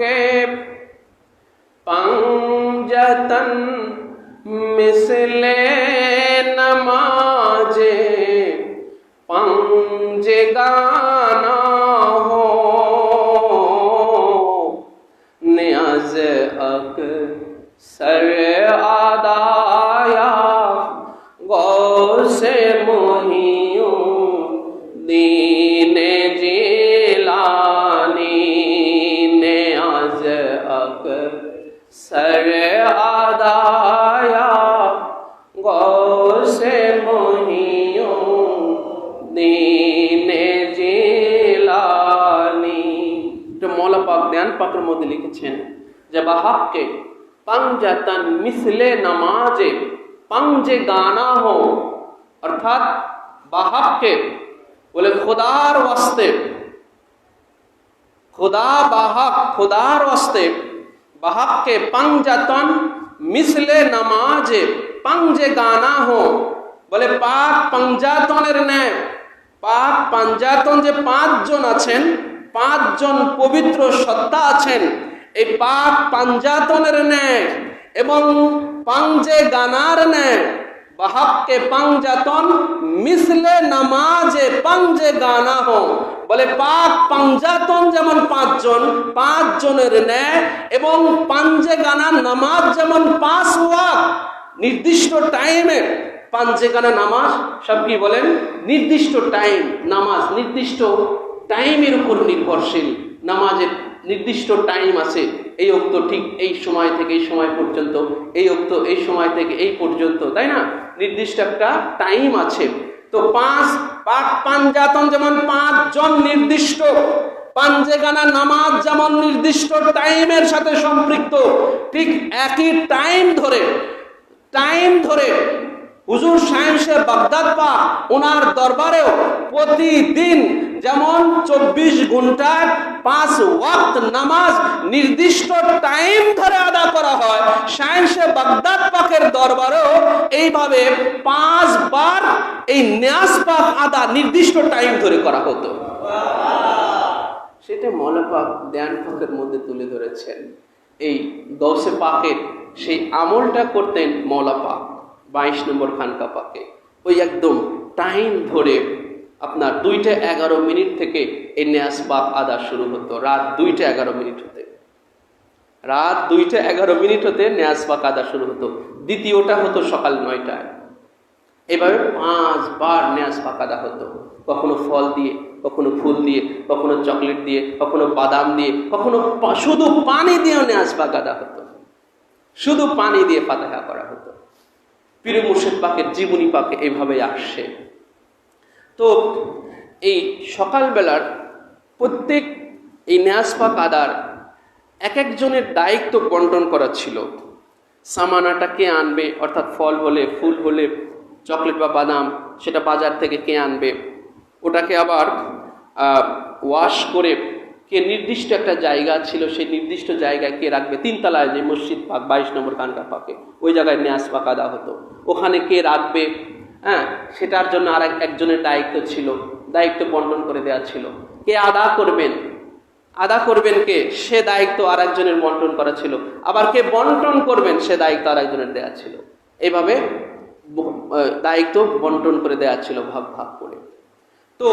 के पंजतन मिसले नमाजे पंजगा सर आदाया गौ से मुनियों दीने जिलानी। जो मौला पाक ध्यान पक्र मोदी लिखे हैं जब हक के पंजतन मिसले नमाजे, पंजे गाना हो, अर्थात बाहक के बोले खुदार वस्ते, खुदा बाहक, खुदार वस्ते बाहक के पंजतन मिसले नमाजे पंजे गाना हो বলে পাক পাঞ্জাতনের ন্যায় পাক পাঞ্জাতন যে পাঁচজন আছেন পাঁচজন পবিত্র সত্তা আছেন এই পাক পাঞ্জাতনের ন্যায় এবং পাঞ্জে গানার ন্যায় বাহাবকে পাঞ্জাতন মিসলে নামাজে পাঞ্জে গানা হো বলে পাক পাঞ্জাতন যেমন পাঁচজন, পাঁচজনের ন্যায় এবং পাঞ্জে গানা নামাজ যেমন পাঁচ ওয়াক নির্দিষ্ট টাইমে পাঞ্জে গানা নামাজ, সব কি বলেন? নির্দিষ্ট টাইম, নামাজ, নির্দিষ্ট টাইমের উপর নির্ভরশীল। নামাজের নির্দিষ্ট টাইম আছে, এই অক্ত ঠিক এই সময় থেকে এই সময় পর্যন্ত, এই অক্ত এই সময় থেকে এই পর্যন্ত, তাই না? নির্দিষ্ট একটা টাইম আছে। তো পাঁচ পাক পাঞ্জাতন যেমন পাঁচজন নির্দিষ্ট পাঞ্জেগানা নামাজ যেমন নির্দিষ্ট, টাইমের সাথে সম্পৃক্ত, ঠিক একই টাইম ধরে টাইম ধরে হুজুর সায়েন্সে বাগদাদ পা ওনার দরবারেও প্রতিদিন যেমন চব্বিশ ঘন্টায় পাঁচ ওয়াক্ত নামাজ নির্দিষ্ট টাইম ধরে আদা করা হয়। সায়েন্সে বাগদাদ পাকের দরবারেও এইভাবে পাঁচবার এই ন্যাস পাক আদা নির্দিষ্ট টাইম ধরে করা হতো। সেটা মৌলাপাক দেয়ান পাকের মধ্যে তুলে ধরেছেন। এই গৌসে পাকের সেই আমলটা করতেন মৌলা পাক বাইশ নম্বর খানকা পাকে। ওই একদম টাইম ধরে আপনার দুইটা এগারো মিনিট থেকে এই ন্যাস পাক আদা শুরু হতো। রাত দুইটা এগারো মিনিট রাত দুইটা এগারো মিনিট হতে ন্যাস পাক আদা শুরু হতো। দ্বিতীয়টা হতো সকাল নয়টায়। এভাবে পাঁচবার ন্যাস পাক কাদা হতো। কখনো ফল দিয়ে, কখনো ফুল দিয়ে, কখনো চকলেট দিয়ে, কখনো বাদাম দিয়ে, কখনো শুধু পানি দিয়েও ন্যাস পাক কাদা হতো। শুধু পানি দিয়ে ফাতেহা করা হতো। পীর মুর্শিদ পাকের জীবনী পাকে এভাবে আসছে। তো এই সকালবেলার প্রত্যেক এই ন্যাস পাক আদার এক একজনের দায়িত্ব বন্টন করা ছিল। সামানাটা কে আনবে? অর্থাৎ ফল হলে ফুল হলে চকলেট বা বাদাম, সেটা বাজার থেকে কে আনবে? ওটাকে আবার ওয়াশ করে কে নির্দিষ্ট একটা জায়গা ছিল, সেই নির্দিষ্ট জায়গায় কে রাখবে? তিনতলায় যে মসজিদ পাক, বাইশ নম্বর কানকা পাকে, ওই জায়গায় ন্যাস পাক আদা হতো। ওখানে কে রাখবে? হ্যাঁ সেটার জন্য আর এক- একজনের দায়িত্ব ছিল, দায়িত্ব বন্টন করে দেওয়া ছিল। কে আদা করবেন? আদা করবেন কে? সে দায়িত্ব আর একজনের বন্টন করা ছিল। আবার কে বন্টন করবেন? সে দায়িত্ব আর একজনের দেওয়া ছিল এইভাবে দায়িত্ব বন্টন করে দেওয়া ছিল ভাব ভাব করে। তো